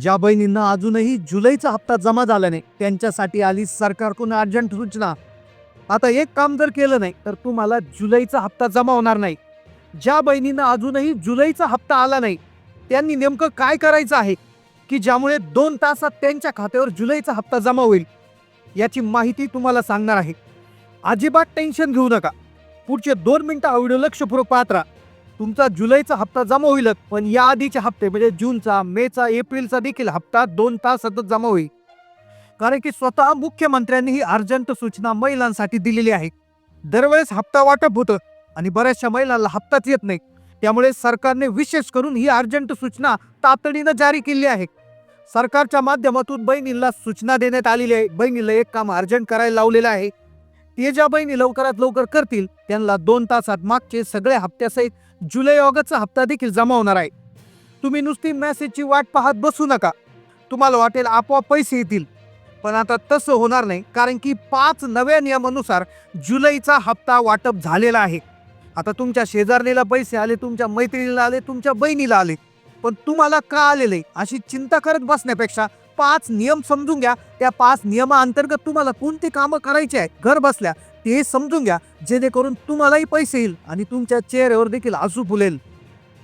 ज्या बहिणींना अजूनही जुलैचा हप्ता जमा झाला नाही त्यांच्यासाठी आली सरकारकडून अर्जंट सूचना. आता एक काम जर केलं नाही तर तुम्हाला जुलैचा हप्ता जमा होणार नाही. ज्या बहिणींना अजूनही जुलैचा हप्ता आला नाही त्यांनी नेमकं काय करायचं आहे की ज्यामुळे दोन तासात त्यांच्या खात्यावर जुलैचा हप्ता जमा होईल याची माहिती तुम्हाला सांगणार आहे. अजिबात टेन्शन घेऊ नका. पुढचे दोन मिनटं हा व्हिडिओ लक्षपूर्वक पाहत राहा. तुमचा जुलैचा हप्ता जमा होईलच पण या आधीचे हप्ते म्हणजे जूनचा मेचा एप्रिलचा देखील हप्ता दोन तास सतत जमा होईल. कारण की स्वतः मुख्यमंत्र्यांनी ही अर्जंट सूचना महिलांसाठी दिलेली आहे. दरवेळेस हप्ता वाटप होतं आणि बऱ्याचशा महिलांना हप्ताच येत नाही. त्यामुळे सरकारने विशेष करून ही अर्जंट सूचना तातडीनं जारी केली आहे. सरकारच्या माध्यमातून बहिणींना सूचना देण्यात आलेली आहे. बहिणीला एक काम अर्जंट करायला लावलेलं आहे. ते ज्या बहिणी लवकरात लवकर करतील त्यांना दोन तासात मागचे सगळे हप्त्यासहित जुलै ऑगस्टचा हप्ता देखील जमा होणार आहे. तुम्ही नुसती मॅसेजची वाट पाहत बसू नका. तुम्हाला वाटेल आपोआप पैसे येतील. पण आता तसं होणार नाही कारण की पाच नव्या नियमानुसार जुलैचा हप्ता वाटप झालेला आहे. आता तुमच्या शेजारणीला पैसे आले तुमच्या मैत्रिणीला आले तुमच्या बहिणीला आले पण तुम्हाला का आलेले? अशी चिंता करत बसण्यापेक्षा पाच नियम समजून घ्या. त्या पाच नियमाअंतर्गत तुम्हाला कोणते कामं करायचे आहेत घर बसल्या ते समजून घ्या. जेणेकरून तुम्हालाही पैसे येईल आणि तुमच्या चेहऱ्यावर देखील हसू फुलेल.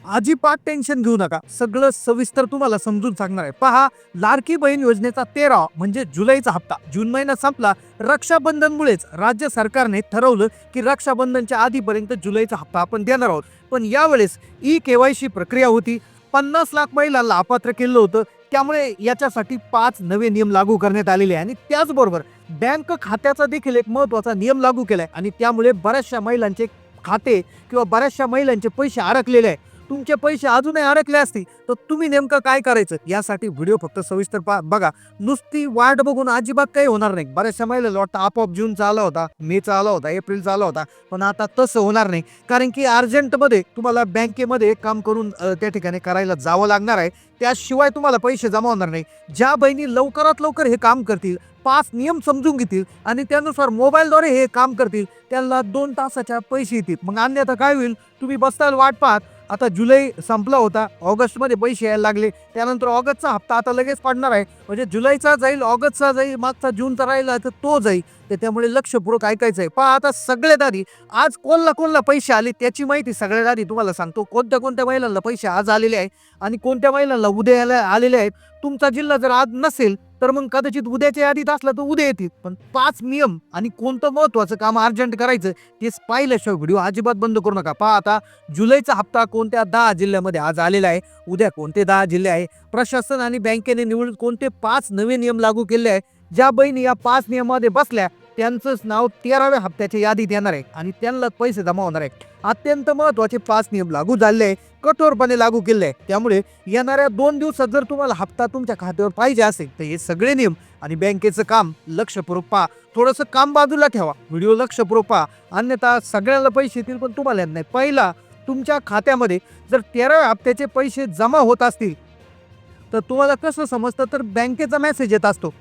अजिबात टेन्शन घेऊ नका. सगळं सविस्तर तुम्हाला समजून सांगणार आहे. पहा लाडकी बहीण योजनेचा तेरा म्हणजे जुलैचा हप्ता. जून महिना संपला. रक्षाबंधनमुळेच राज्य सरकारने ठरवलं की रक्षाबंधनच्या आधीपर्यंत जुलैचा हप्ता आपण देणार आहोत. पण यावेळेस ई केवायसी प्रक्रिया होती. पन्नास लाख महिलांना अपात्र केलं होतं. त्यामुळे याच्यासाठी पाच नवे नियम लागू करण्यात आलेले आहे. आणि त्याचबरोबर बँक खात्याचा देखील एक महत्त्वाचा नियम लागू केला आहे आणि त्यामुळे बऱ्याचशा महिलांचे खाते किंवा बऱ्याचशा महिलांचे पैसे अडकलेले आहे. तुमचे पैसे अजूनही अडकले असतील तर तुम्ही नेमकं काय करायचं? यासाठी व्हिडिओ फक्त सविस्तर बघा. नुसती वाट बघून अजिबात काही होणार नाही. बऱ्याचशा महिला वाटतं आपोआप जूनचा आला होता मेचा आला होता एप्रिलचा आला होता पण आता तसं होणार नाही. कारण की अर्जंटमध्ये तुम्हाला बँकेमध्ये काम करून त्या ठिकाणी करायला जावं लागणार आहे. त्याशिवाय तुम्हाला पैसे जमा होणार नाही. ज्या बहिणी लवकरात लवकर हे काम करतील पाच नियम समजून घेतील आणि त्यानुसार मोबाईलद्वारे हे काम करतील त्यांना दोन तासाच्या पैसे येतील. मग अन्यथा काय होईल? तुम्ही बसताल वाट पाहत आता जुलै संपला होता. ऑगस्टमध्ये पैसे यायला लागले. त्यानंतर ऑगस्टचा हप्ता आता लगेच पडणार आहे. म्हणजे जुलैचा जाईल ऑगस्टचा जाईल मागचा जूनचा राहिला तर तो जाईल. तर त्यामुळे लक्षपूर्वक ऐकायचं आहे. पहा आता सगळ्यात आधी आज कोणला कोणला पैसे आले त्याची माहिती सगळ्यात आधी तुम्हाला सांगतो. कोणत्या कोणत्या महिलांना पैसे आज आलेले आहे आणि कोणत्या महिलांना उद्या आलेले आहेत. तुमचा जिल्हा जर आज नसेल तर मग कदाचित उद्याच्या यादीत असला तर उद्या येतील. पण पाच नियम आणि कोणतं महत्वाचं काम अर्जंट करायचं तेच पाहिल्याशिवाय व्हिडिओ अजिबात बंद करू नका. पहा आता जुलैचा हप्ता कोणत्या दहा जिल्ह्यामध्ये आज आलेला आहे उद्या कोणते दहा जिल्हे आहे प्रशासन आणि बँकेने निवडून कोणते पाच नवे नियम लागू केले आहे ज्या बहिणी या पाच नियमामध्ये बसल्या त्यांचंच नाव तेराव्या हप्त्याच्या यादीत येणार आहे आणि त्यांना पैसे जमा होणार आहे अत्यंत महत्त्वाचे पाच नियम लागू झाले आहे कठोरपणे लागू केले. आहे त्यामुळे येणाऱ्या दोन दिवसात जर तुम्हाला हप्ता तुमच्या खात्यावर पाहिजे असेल तर हे सगळे नियम आणि बँकेचं काम लक्षपूर्वक पहा. थोडंसं काम बाजूला ठेवा. व्हिडिओ लक्षपूर्वक पहा. अन्यथा सगळ्यांना पैसे येतील पण तुम्हाला येत नाही पहिला तुमच्या खात्यामध्ये जर तेराव्या हप्त्याचे पैसे जमा होत असतील तर तुम्हाला कसं समजतं? तर बँकेचा मेसेज येत असतो.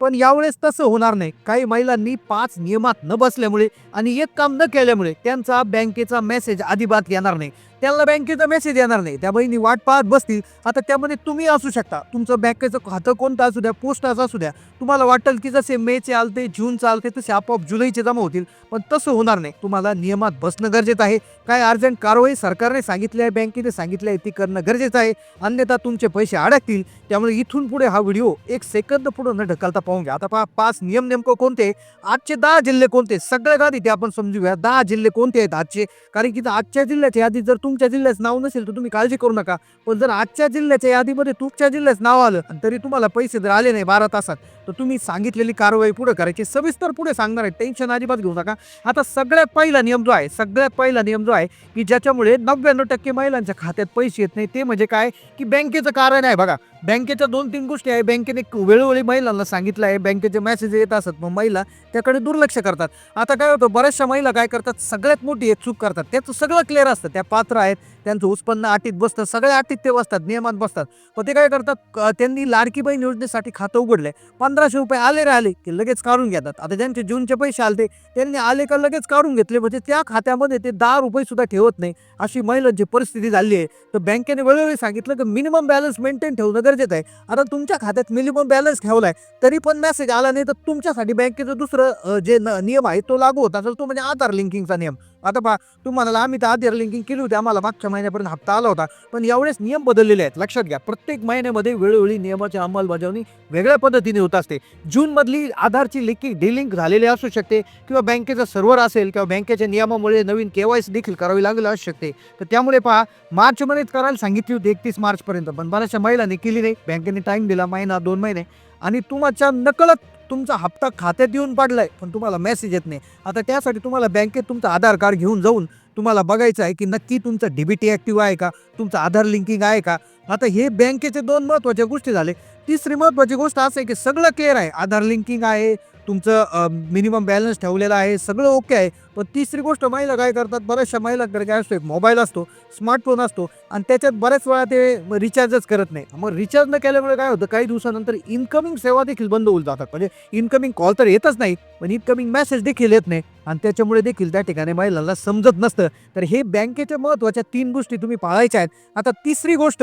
पण यावेळेस तसं होणार नाही. काही महिलांनी पाच नियमात न बसल्यामुळे आणि एक काम न केल्यामुळे त्यांचा बँकेचा मेसेज अजिबात येणार नाही. त्यांना बँकेचा मेसेज येणार नाही. त्या बहिणी वाट पाहत बसतील. आता त्यामध्ये तुम्ही असू शकता. तुमचं बँकेचं खातं कोणतं असू द्या पोस्टाचं असू द्या. तुम्हाला वाटेल की जसे मेचे आलते जून चालते तसे आपोआप जुलैचे जमा होतील. पण तसं होणार नाही. तुम्हाला नियमात बसणं गरजेचं आहे. काय अर्जंट कारवाई सरकारने सांगितली आहे बँकेने सांगितली आहे ती करणं गरजेचं आहे. अन्यथा तुमचे पैसे अडकतील. त्यामुळे इथून पुढे हा व्हिडिओ एक सेकंद पुढे न ढकलता पाहून घ्या. आता पहा पाच नियम नेमकं कोणते? आजचे दहा जिल्हे कोणते? सगळ्यात आधी ते आपण समजूया. दहा जिल्हे कोणते आहेत आजचे? कारण की आजच्या जिल्ह्याच्या यादीत जर तुमच्या जिल्ह्याचं नाव नसेल तर तुम्ही काळजी करू नका. पण जर आजच्या जिल्ह्याच्या यादीमध्ये तुमच्या जिल्ह्याचं नाव आलं तरी तुम्हाला पैसे जर आले नाही बारा तासात तर तुम्ही सांगितलेली कारवाई पुढे करायची. सविस्तर पुढे सांगणार आहे. टेन्शन अजिबात घेऊ नका. आता सगळ्यात पहिला नियम जो आहे सगळ्यात पहिला नियम जो आहे की ज्याच्यामुळे नव्याण्णव टक्के महिलांच्या खात्यात पैसे येत नाही ते म्हणजे काय? की बँकेचं कारण आहे बघा. बँकेच्या दोन तीन गोष्टी आहे. बँकेने वेळोवेळी महिलांना सांगितलं आहे. बँकेचे मेसेज येत असत. मग महिला त्याकडे दुर्लक्ष करतात. आता काय होतं? बऱ्याचशा महिला काय करतात? सगळ्यात मोठी एक चूक करतात. त्याचं सगळं क्लिअर असतं. त्या पात्र आहेत. त्यांचं उत्पन्न अटीत बसतं सगळ्या अटीत ते बसतात नियमात बसतात. पण ते काय करतात त्यांनी लाडकी बहीण योजनेसाठी खातं उघडलंय पंधराशे रुपये आले राहिले की लगेच काढून घेतात. आता ज्यांचे जूनचे पैसे आले त्यांनी आले का लगेच काढून घेतले. म्हणजे त्या खात्यामध्ये ते दहा रुपये सुद्धा ठेवत नाही. अशी महिलांची परिस्थिती झाली आहे तर बँकेने वेळोवेळी सांगितलं की मिनिमम बॅलन्स मेंटेन ठेवणं गरजेचं आहे. आता तुमच्या खात्यात मिनिमम बॅलन्स ठेवलाय तरी पण मेसेज आला नाही तर तुमच्यासाठी बँकेचं दुसरं जे न- नियम आहे तो लागू होत असेल. तो म्हणजे आधार लिंकिंगचा नियम. आता पहा तुम्हाला आम्ही तर आधी लिंकिंग केली होती आम्हाला मागच्या महिन्यापर्यंत हप्ता आला होता. पण यावेळेस नियम बदललेले आहेत लक्षात घ्या. प्रत्येक महिन्यामध्ये वेळोवेळी नियमाची अंमलबजावणी वेगळ्या पद्धतीने होत असते. जूनमधली आधारची लिंकिंग डिलिंक झालेली असू शकते किंवा बँकेचं सर्व्हर असेल किंवा बँकेच्या नियमामुळे नवीन केवायसी देखील करावी लागली असू शकते. तर त्यामुळे पहा मार्च महिन्यात करायला सांगितली होती एकतीस मार्चपर्यंत पण बऱ्याचशा महिलांनी केली नाही. बँकेने टाईम दिला महिना दोन महिने. आणि तुमच्या नकळत तुमचा हप्ता खात्यात येऊन पाडलाय पण तुम्हाला मेसेज येत नाही. आता त्यासाठी तुम्हाला बँकेत तुमचं आधार कार्ड घेऊन जाऊन तुम्हाला बघायचं आहे की नक्की तुमचं डीबीटी ॲक्टिव्ह आहे का तुमचं आधार लिंकिंग आहे का? आता हे बँकेचे दोन महत्त्वाच्या गोष्टी झाले. तिसरी महत्त्वाची गोष्ट असं आहे की सगळं क्लिअर आहे. आधार लिंकिंग आहे तुमचं मिनिमम बॅलन्स ठेवलेलं आहे सगळं ओके आहे. पण तिसरी गोष्ट महिला काय करतात बऱ्याचशा महिला काय असतो एक मोबाईल असतो स्मार्टफोन असतो आणि त्याच्यात बऱ्याच वेळा ते रिचार्जच करत नाही. मग रिचार्ज न केल्यामुळे काय होतं काही दिवसानंतर इन्कमिंग सेवा देखील बंद होऊन जातात. म्हणजे इन्कमिंग कॉल तर येतच नाही पण इन्कमिंग मेसेज देखील येत नाही. आणि त्याच्यामुळे देखील त्या ठिकाणी महिलांना समजत नसतं. तर हे बँकेच्या महत्त्वाच्या तीन गोष्टी तुम्ही पाळायच्या आहेत. आता तिसरी गोष्ट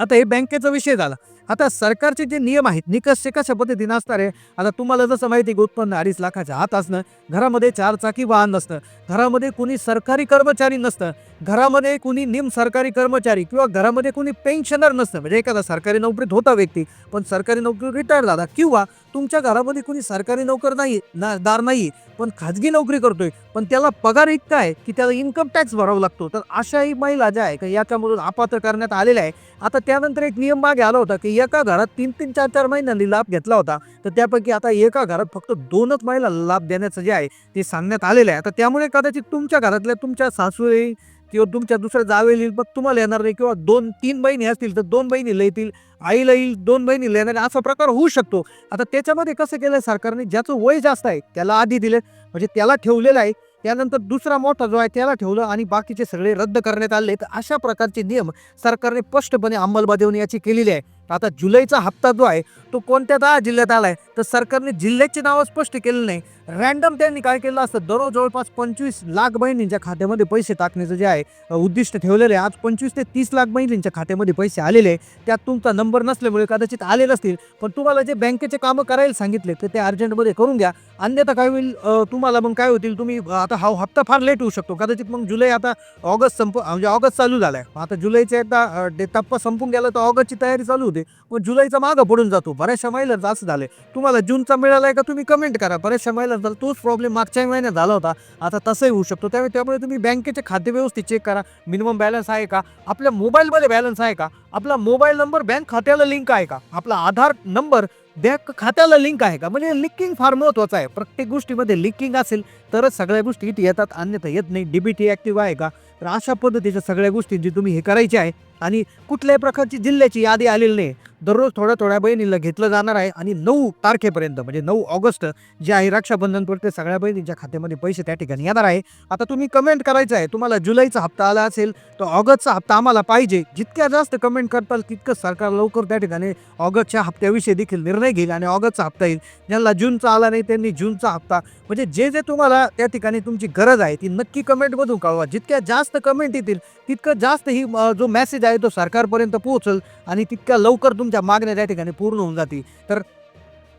आता हे बँकेचा विषय झाला. आता सरकारचे जे नियम आहेत निकष ते कशा पद्धतीने असणार आहे आता तुम्हाला जसं माहिती आहे की उत्पन्न अडीच लाखाच्या आत असणं घरामध्ये चारचाकी वाहन नसतं घरामध्ये कुणी सरकारी कर्मचारी नसतं घरामध्ये कुणी निम सरकारी कर्मचारी किंवा घरामध्ये कोणी पेन्शनर नसतं म्हणजे एखादा सरकारी नोकरीत होता व्यक्ती पण सरकारी नोकरी रिटायर झाला किंवा तुमच्या घरामध्ये कुणी सरकारी नोकर नाही ना दार नाही पण खाजगी नोकरी करतोय पण त्याला पगार इतका आहे की त्याला इन्कम टॅक्स भरावा लागतो. तर अशाही महिला ज्या आहे का याच्यामधून अपात्र करण्यात आलेल्या आहे आता त्यानंतर एक नियम मागे आला होता की एका घरात तीन तीन चार चार महिन्यांनी लाभ घेतला होता. तर त्यापैकी आता एका घरात फक्त दोनच महिला लाभ देण्याचं जे आहे ते सांगण्यात आलेलं आहे. आता त्यामुळे कदाचित तुमच्या घरातल्या तुमच्या सासूई किंवा तुमच्या दुसऱ्या जावेला येईल मग तुम्हाला येणार नाही किंवा दोन तीन बहिणी असतील तर दोन बहिणीला येतील आईला येईल दोन बहिणीला येणार असा प्रकार होऊ शकतो. आता त्याच्यामध्ये कसं केलं सरकारने ज्याचं वय जास्त आहे त्याला आधी दिले म्हणजे त्याला ठेवलेलं आहे. त्यानंतर दुसरा मोठा जो आहे त्याला ठेवलं आणि बाकीचे सगळे रद्द करण्यात आले. तर अशा प्रकारचे नियम सरकारने स्पष्टपणे अंमलबजावणी याची केलेली आहे. आता जुलैचा हप्ता जो आहे तो कोणत्या दहा जिल्ह्यात आला आहे तर सरकारने जिल्ह्याचे नावं स्पष्ट केलेलं नाही. रॅन्डम त्यांनी काय केलं असतं? दररोज जवळपास पंचवीस लाख बहिणींच्या खात्यामध्ये पैसे टाकण्याचं जे आहे उद्दिष्ट ठेवलेलं आहे. आज पंचवीस ते तीस लाख बहिणींच्या खात्यामध्ये पैसे आलेले आहे त्यात तुमचा नंबर नसल्यामुळे कदाचित आले नसतील पण तुम्हाला जे बँकेचे कामं करायला सांगितले तर ते अर्जंटमध्ये करून घ्या अन्यथा काय होईल तुम्हाला मग काय होतील तुम्ही आता हा हप्ता फार लेट होऊ शकतो. कदाचित मग जुलै आता ऑगस्ट संप म्हणजे ऑगस्ट चालू झाला आहे आता जुलैचा एकदा डे- टप्पा संपून गेला तर ऑगस्टची तयारी चालू होती. मग जुलैचा मागं पडून जातो. बऱ्याचशा महिलांचं असं झालंय तुम्हाला जूनचा मिळालाय का तुम्ही कमेंट करा. बऱ्याचशा महिलांचा तोच प्रॉब्लेम मागच्या महिन्यात झाला होता. आता तसंही होऊ शकतो. त्यामुळे त्यामुळे तुम्ही बँकेचे खाते व्यवस्थित चेक करा. मिनिमम बॅलन्स आहे का? आपल्या मोबाईलमध्ये बॅलन्स आहे का? आपला मोबाईल नंबर बँक खात्याला लिंक आहे का? आपला आधार नंबर बँक खात्याला लिंक आहे का? म्हणजे लिंकिंग फार महत्त्वाचं आहे. प्रत्येक गोष्टीमध्ये लिंकिंग असेल तरच सगळ्या गोष्टी इथे येतात. अन्यथा येत नाही. डीबीटी ॲक्टिव्ह आहे का? तर अशा पद्धतीच्या सगळ्या गोष्टींची तुम्ही हे करायची आहे आणि कुठल्याही प्रकारची जिल्ह्याची यादी आलेली नाही दररोज थोड्या थोड्या बहिणीला घेतलं जाणार आहे आणि नऊ तारखेपर्यंत म्हणजे नऊ ऑगस्ट जे आहे रक्षाबंधनपर्यंत ते सगळ्या बहिणींच्या खात्यामध्ये पैसे त्या ठिकाणी येणार आहे. आता तुम्ही कमेंट करायचं आहे तुम्हाला जुलैचा हप्ता आला असेल तर ऑगस्टचा हप्ता आम्हाला पाहिजे. जितक्या जास्त कमेंट करताल तितकं सरकार लवकर त्या ठिकाणी ऑगस्टच्या हप्त्याविषयी देखील निर्णय घेईल आणि ऑगस्टचा हप्ता येईल. ज्यांना जूनचा आला नाही त्यांनी जूनचा हप्ता म्हणजे जे जे तुम्हाला त्या ठिकाणी तुमची गरज आहे ती नक्की कमेंटमधून कळवा. जितक्या जास्त जास्त कमेंट येतील तितकं जास्त ही जो मेसेज आहे तो सरकारपर्यंत पोहोचल आणि तितक्या लवकर तुमच्या मागण्या त्या ठिकाणी पूर्ण होऊन जातील. तर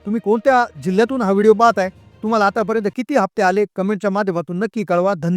तुम्ही कोणत्या जिल्ह्यातून हा व्हिडिओ पाहत आहे तुम्हाला आतापर्यंत किती हप्ते आले? कमेंटच्या माध्यमातून नक्की कळवा. धन्यवाद